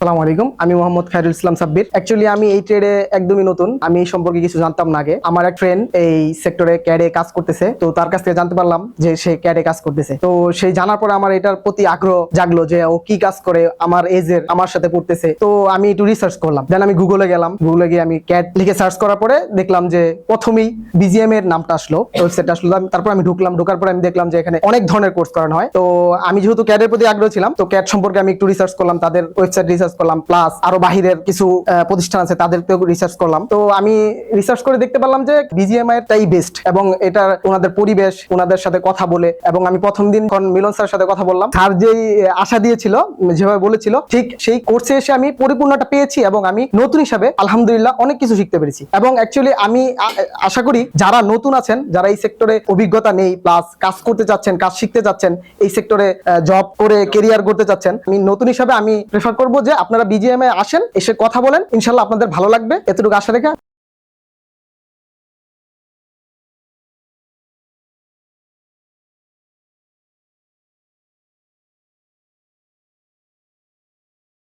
আসসালামু আলাইকুম। আমি মোহাম্মদ খায়রুল ইসলাম সাব্বির। অ্যাকচুয়ালি আমি এই ট্রেডে একদমই নতুন। আমি এই সম্পর্কে কিছু জানতাম না আগে। আমার এক ফ্রেন্ড এই সেক্টরে ক্যাডে কাজ করতেছে। তো তার কাছ থেকে জানতে পারলাম যে সে ক্যাডে কাজ করতেছে। তো সেই জানার পরে আমার এটার প্রতি আগ্রহ জাগলো যে ও কি কাজ করে, আমার এজের আমার সাথে করতেছে তো আমি একটু রিসার্চ করলাম। দেন আমি গুগলে গেলাম। গুগলে গিয়ে আমি ক্যাড লিখে সার্চ করার পরে দেখলাম যে প্রথমেই বিজিএম এর নামটা আসলো। ওয়েবসাইট আসলো। তারপর আমি ঢুকলাম। ঢোকার পরে আমি দেখলাম যে এখানে অনেক ধরনের কোর্স করানো হয়। তো আমি যেহেতু ক্যাডের প্রতি আগ্রহ ছিলাম, তো ক্যাড সম্পর্কে আমি একটু রিসার্চ করলাম। তাদের ওয়েবসাইট রিসার্চ করলাম প্লাস আরও বাহিরের কিছু প্রতিষ্ঠান আছে, তাদেরকেও রিসার্চ করলাম। তো আমি রিসার্চ করে দেখতে পারলাম যে বিজিএমআই টাই বেস্ট এবং এটা ওনাদের পরিবেশ, ওনাদের সাথে কথা বলে এবং আমি প্রথম দিন মিলন স্যারের সাথে কথা বললাম। স্যার যেই আশা দিয়েছিল, যেভাবে বলেছিল, ঠিক সেই কোর্সে এসে আমি পরিপূর্ণটা পেয়েছি এবং আমি নতুন হিসাবে, আলহামদুলিল্লাহ, অনেক কিছু শিখতে পেরেছি। এবং অ্যাকচুয়ালি আমি আশা করি যারা নতুন আছেন, যারা এই সেক্টরে অভিজ্ঞতা নেই প্লাস কাজ করতে চাচ্ছেন, কাজ শিখতে চাচ্ছেন, এই সেক্টরে জব করে কেরিয়ার করতে চাচ্ছেন, আমি নতুন হিসাবে আমি প্রেফার করব যে আপনারা বিজিএম আসেন এসে কথা বলেন ইনশাল্লাহ আপনাদের ভালো লাগবে। এতটুকু আশা রেখে